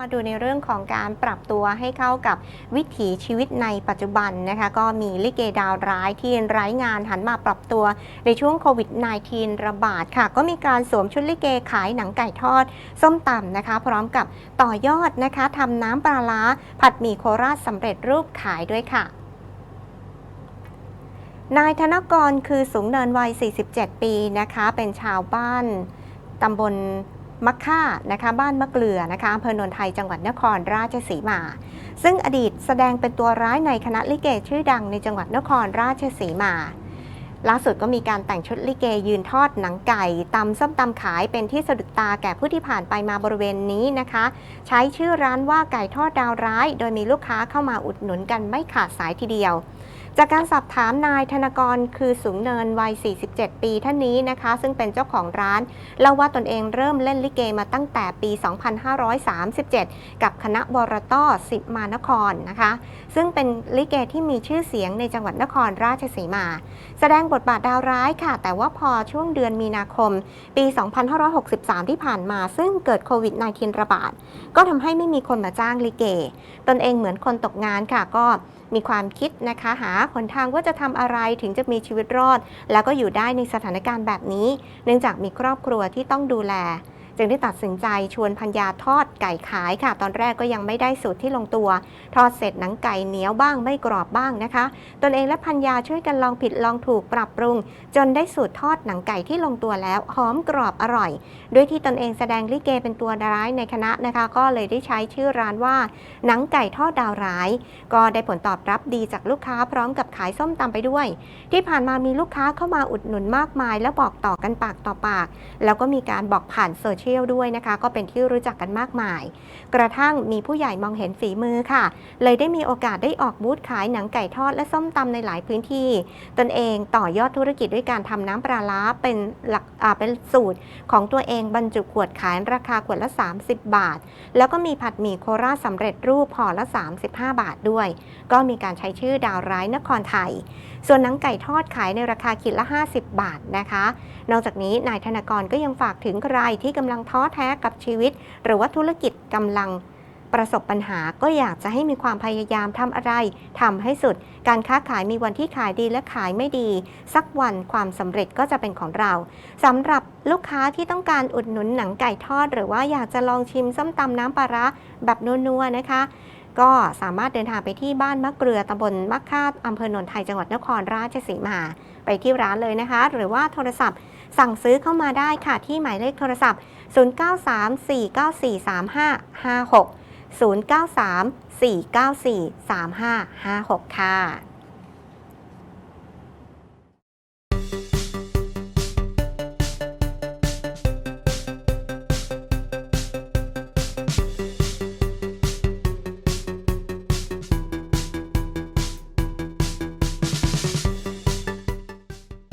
มาดูในเรื่องของการปรับตัวให้เข้ากับวิถีชีวิตในปัจจุบันนะคะ ก็มีลิเกดาวร้ายที่ไร้งานหันมาปรับตัวในช่วงโควิด -19 ระบาดค่ะ ก็มีการสวมชุดลิเกขายหนังไก่ทอด ส้มตำนะคะ พร้อมกับต่อยอดนะคะทำน้ำปลาร้า ผัดหมี่โคราชสำเร็จรูปขายด้วยค่ะนายธนกรคือสูงเนินวัย 47 ปีนะคะ เป็นชาวบ้านตำบล มักค่านะคะบ้านมะเกลือนะคะอำเภอโนนไทยจังหวัดนครราชสีมา ซึ่งอดีตแสดงเป็นตัวร้ายในคณะลิเกชื่อดังในจังหวัดนครราชสีมา ล่าสุดก็มีการแต่งชุดลิเกยืนทอดหนังไก่ตำส้มตำขายเป็นที่สะดุดตาแก่ผู้ที่ผ่านไปมาบริเวณนี้นะคะ ใช้ชื่อร้านว่าไก่ทอดดาวร้าย โดยมีลูกค้าเข้ามาอุดหนุนกันไม่ขาดสายทีเดียว จากการสอบถามนายธนกรคือสูงเนินวัย 47 ปีท่านนี้นะคะ ซึ่งเป็นเจ้าของร้านเล่าว่าตนเองเริ่มเล่นลิเกมาตั้งแต่ปี 2537 กับคณะบรต้อสิมานครนะคะ ซึ่งเป็นลิเกที่มีชื่อเสียงในจังหวัดนครราชสีมา แสดงบทบาทดาวร้ายค่ะ แต่ว่าพอช่วงเดือนมีนาคม ปี 2563 ที่ผ่านมา ซึ่งเกิดโควิด -19 ระบาด ก็ทำให้ไม่มีคนมาจ้างลิเก ตนเองเหมือนคนตกงานค่ะก็มีความคิดนะคะหาหนทางว่าจะทำอะไรถึงจะมีชีวิตรอด แล้วก็อยู่ได้ในสถานการณ์แบบนี้ เนื่องจากมีครอบครัวที่ต้องดูแล จึงได้ตัดสินใจชวนพัญญาทอดไก่ขายค่ะ ตอนแรกก็ยังไม่ได้สูตรที่ลงตัว ทอดเสร็จหนังไก่เหนียวบ้างไม่กรอบบ้างนะคะ ตนเองและพัญญาช่วยกันลองผิดลองถูกปรับปรุง จนได้สูตรทอดหนังไก่ที่ลงตัวแล้วหอมกรอบอร่อย ด้วยที่ตนเองแสดงลิเกเป็นตัวร้ายในคณะนะคะ ก็เลยได้ใช้ชื่อร้านว่า หนังไก่ทอดดาวร้าย ก็ได้ผลตอบรับดีจากลูกค้าพร้อมกับขายส้มตำไปด้วย ที่ผ่านมามีลูกค้าเข้ามาอุดหนุนมากมาย และบอกต่อกันปากต่อปาก แล้วก็มีการบอกผ่านโซเชียลด้วยนะคะ ก็เป็นที่รู้จักกันมากมาย กระทั่งมีผู้ใหญ่มองเห็นฝีมือค่ะ เลยได้มีโอกาสได้ออกบูธขายหนังไก่ทอดและส้มตำในหลายพื้นที่ ตนเองต่อยอดธุรกิจด้วยการทำน้ำปลาร้าเป็นหลักเป็นสูตรของตัวเองบรรจุขวดขายราคาขวดละ 30 บาท แล้วก็มีผัดหมี่โคราชสำเร็จรูปห่อละ 35 บาทด้วย ก็มีการใช้ชื่อดาวร้ายนครไทย ส่วนหนังไก่ทอดขายในราคาขีดละ 50 บาทนะคะ นอกจากนี้นายธนากรก็ยังฝากถึงใครที่กำลังท้อแท้กับชีวิต หรือว่าธุรกิจกำลังประสบปัญหาก็อยากจะให้มีความพยายามทำอะไรทำให้สุด การค้าขายมีวันที่ขายดีและขายไม่ดี สักวันความสำเร็จก็จะเป็นของเราสำหรับลูกค้าที่ต้องการอุดหนุนหนังไก่ทอด หรือว่าอยากจะลองชิมส้มตำน้ำปลาระแบบนัวๆนะคะ ก็สามารถเดินทางไปที่บ้านมะเกลือตำบลมะค่าอำเภอโนนไทยจังหวัดนครราชสีมา ไปที่ร้านเลยนะคะ หรือว่าโทรศัพท์สั่งซื้อเข้ามาได้ค่ะ ที่หมายเลขโทรศัพท์ 0934943556 0934943556 ค่ะ